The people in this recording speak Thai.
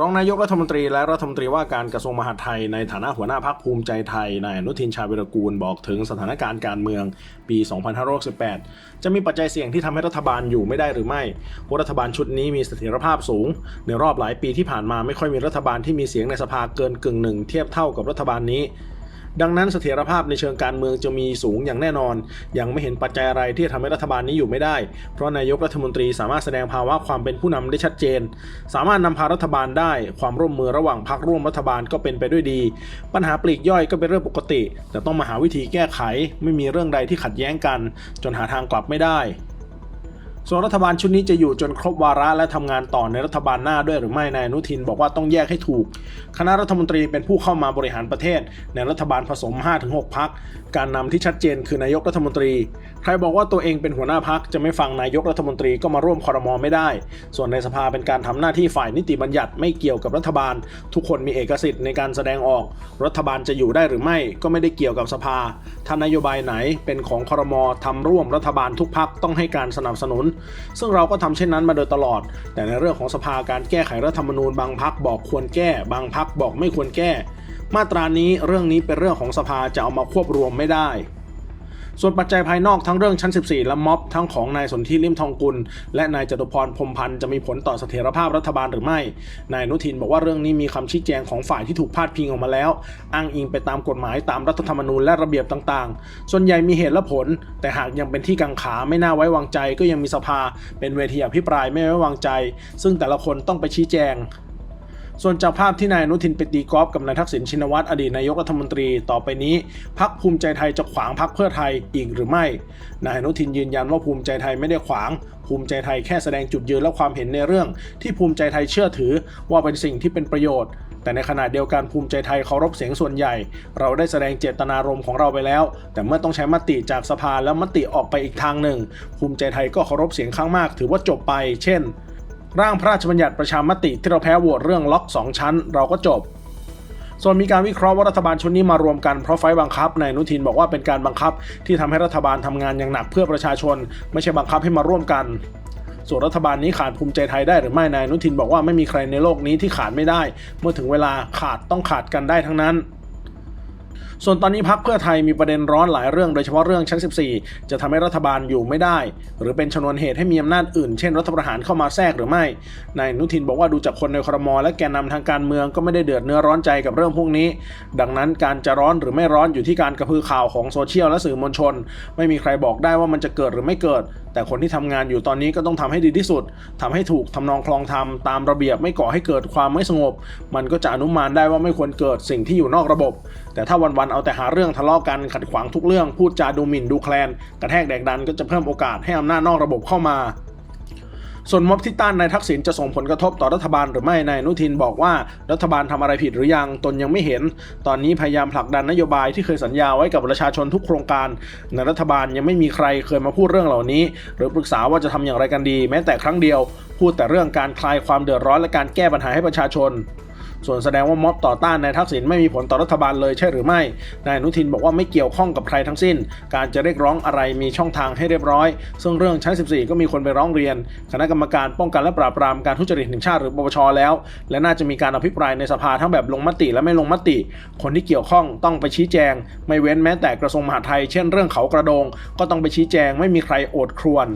รองนายกรัฐมนตรีและรัฐมนตรีว่าการกระทรวงมหาดไทยในฐานะหัวหน้าพักภูมิใจไทยนายอนุทินชาญวิรกูลบอกถึงสถานการณ์การเมืองปี 2568 จะมีปัจจัยเสี่ยงที่ทำให้รัฐบาลอยู่ไม่ได้หรือไม่เพราะรัฐบาลชุดนี้มีเสถียรภาพสูง ในรอบหลายปีที่ผ่านมาไม่ค่อยมีรัฐบาลที่มีเสียงในสภาเกินกึ่งหนึ่งเทียบเท่ากับรัฐบาลนี้ ดังนั้นเสถียรภาพในเชิงการเมืองจะมีสูงอย่างแน่นอน ยังไม่เห็นปัจจัยอะไรที่จะทำให้รัฐบาลนี้อยู่ไม่ได้ เพราะนายกรัฐมนตรีสามารถแสดงภาวะความเป็นผู้นำได้ชัดเจน สามารถนำพารัฐบาลได้ ความร่วมมือระหว่างพรรคร่วมรัฐบาลก็เป็นไปด้วยดี ปัญหาปลีกย่อยก็เป็นเรื่องปกติ แต่ต้องมาหาวิธีแก้ไข ไม่มีเรื่องใดที่ขัดแย้งกัน จนหาทางกลับไม่ได้ ส่วนรัฐบาลชุดนี้จะอยู่จนครบวาระและทำงานต่อในรัฐบาลหน้าด้วยหรือไม่นายอนุทินบอกว่าต้องแยกให้ถูก คณะรัฐมนตรีเป็นผู้เข้ามาบริหารประเทศ ในรัฐบาลผสม 5-6 พัก การนำที่ชัดเจนคือนายกรัฐมนตรี ใครบอกว่าตัวเองเป็นหัวหน้าพักจะไม่ฟังนายกรัฐมนตรีก็มาร่วมคอรมอไม่ได้ ส่วนในสภาเป็นการทำหน้าที่ฝ่ายนิติบัญญัติไม่เกี่ยวกับรัฐบาล ทุกคนมีเอกสิทธิ์ในการแสดงออก รัฐบาลจะอยู่ได้หรือไม่ก็ไม่ได้เกี่ยวกับสภาถ้านโยบายไหนเป็นของคอรมอทำร่วมรัฐบาลทุกพักต้องให้การสนับสนุนซึ่งเราก็ทำเช่นนั้นมาโดยตลอด แต่ในเรื่องของสภาการแก้ไขรัฐธรรมนูญบางพักบอกควรแก้ บางพักบอกไม่ควรแก้ มาตรานี้เรื่องนี้เป็นเรื่องของสภาจะเอามาควบรวมไม่ได้ ส่วนปัจจัยภายนอกทั้งเรื่องชั้น 14 และม็อบทั้งของนายสนธิลิมทองกุล และนายจตุพรพรมพันธ์จะมีผลต่อเสถียรภาพรัฐบาลหรือไม่ นายอนุทินบอกว่าเรื่องนี้มีคำชี้แจงของฝ่ายที่ถูกพาดพิงออกมาแล้ว อ้างอิงไปตามกฎหมายตามรัฐธรรมนูญและระเบียบต่างๆ ส่วนใหญ่มีเหตุและผล แต่หากยังเป็นที่กังขาไม่น่าไว้วางใจ ก็ยังมีสภา เป็นเวทีอภิปรายไม่ไว้วางใจ ซึ่งแต่ละคนต้องไปชี้แจง ส่วนจากภาพที่นายอนุทินไปตีกอล์ฟกับนายทักษิณชินวัตรอดีตนายกรัฐมนตรีต่อไปนี้ พักภูมิใจไทยจะขวางพักเพื่อไทยอีกหรือไม่ นายอนุทินยืนยันว่าภูมิใจไทยไม่ได้ขวาง ภูมิใจไทยแค่แสดงจุดยืนและความเห็นในเรื่อง ที่ภูมิใจไทยเชื่อถือว่าเป็นสิ่งที่เป็นประโยชน์แต่ในขณะเดียวกันภูมิใจไทยเคารพเสียงส่วนใหญ่ เราได้แสดงเจตนารมณ์ของเราไปแล้ว แต่เมื่อต้องใช้มติจากสภาแล้วมติออกไปอีกทางหนึ่ง ภูมิใจไทยก็เคารพเสียงข้างมาก ถือว่าจบไป เช่น ร่างพระราชบัญญัติประชามติที่เราแพ้โหวตเรื่องล็อก 2 ชั้น เราก็จบ ส่วนมีการวิเคราะห์ว่ารัฐบาลชุดนี้มารวมกันเพราะไฟบังคับนายนุทินบอกว่าเป็นการบังคับที่ทำให้รัฐบาลทำงานอย่างหนักเพื่อประชาชน ไม่ใช่บังคับให้มาร่วมกันส่วนรัฐบาลนี้ขาดภูมิใจไทยได้หรือไม่นายนุทินบอกว่าไม่มีใครในโลกนี้ที่ขาดไม่ได้ เมื่อถึงเวลาขาดต้องขาดกันได้ทั้งนั้น ส่วนตอนนี้พักเพื่อไทยมีประเด็นร้อนหลายเรื่องโดยเฉพาะเรื่องชั้น 14 จะทำให้รัฐบาลอยู่ไม่ได้ หรือเป็นชนวนเหตุให้มีอำนาจอื่น เช่นรัฐประหารเข้ามาแทรกหรือไม่นายนุทินบอกว่าดูจากคนในครมและแกนนำทางการเมืองก็ไม่ได้เดือดเนื้อร้อนใจกับเรื่องพวกนี้ ดังนั้นการจะร้อนหรือไม่ร้อนอยู่ที่การกระพือข่าวของโซเชียลและสื่อมวลชน ไม่มีใครบอกได้ว่ามันจะเกิดหรือไม่เกิด แต่คนที่ทำงานอยู่ตอนนี้ก็ต้องทำให้ดีที่สุดทำให้ถูกทำนองคลองธรรมตามระเบียบไม่ก่อให้เกิดความไม่สงบ มันก็จะอนุมานได้ว่าไม่ควรเกิดสิ่งที่อยู่นอกระบบ แต่ถ้าวันๆเอาแต่หาเรื่องทะเลาะกันขัดขวางทุกเรื่องพูดจาดูหมิ่นดูแคลน กระแทกแดกดันก็จะเพิ่มโอกาสให้อำนาจนอกระบบเข้ามา ส่วนม็อบที่ต้านนายทักษิณจะส่งผลกระทบต่อรัฐบาลหรือไม่นายนุทินบอกว่ารัฐบาลทำอะไรผิดหรือยังตนยังไม่เห็น ตอนนี้พยายามผลักดันนโยบายที่เคยสัญญาไว้กับประชาชนทุกโครงการในรัฐบาลยังไม่มีใครเคยมาพูดเรื่องเหล่านี้ หรือปรึกษาว่าจะทำอย่างไรกันดี แม้แต่ครั้งเดียว พูดแต่เรื่องการคลายความเดือดร้อนและการแก้ปัญหาให้ประชาชน ส่วนแสดงว่าม็อบต่อต้านนายทักษิณไม่มีผลต่อรัฐบาลเลยใช่หรือไม่ นายอนุทินบอกว่าไม่เกี่ยวข้องกับใครทั้งสิ้น การจะเรียกร้องอะไรมีช่องทางให้เรียบร้อย ซึ่งเรื่องชั้น 14 ก็มีคนไปร้องเรียน คณะกรรมการป้องกันและปราบปรามการทุจริตแห่งชาติหรือปปชแล้ว และน่าจะมีการอภิปรายในสภาทั้งแบบลงมติและไม่ลงมติ คนที่เกี่ยวข้องต้องไปชี้แจง ไม่เว้นแม้แต่กระทรวงมหาดไทยเช่นเรื่องเขากระโดง ก็ต้องไปชี้แจงไม่มีใครโอดครวญ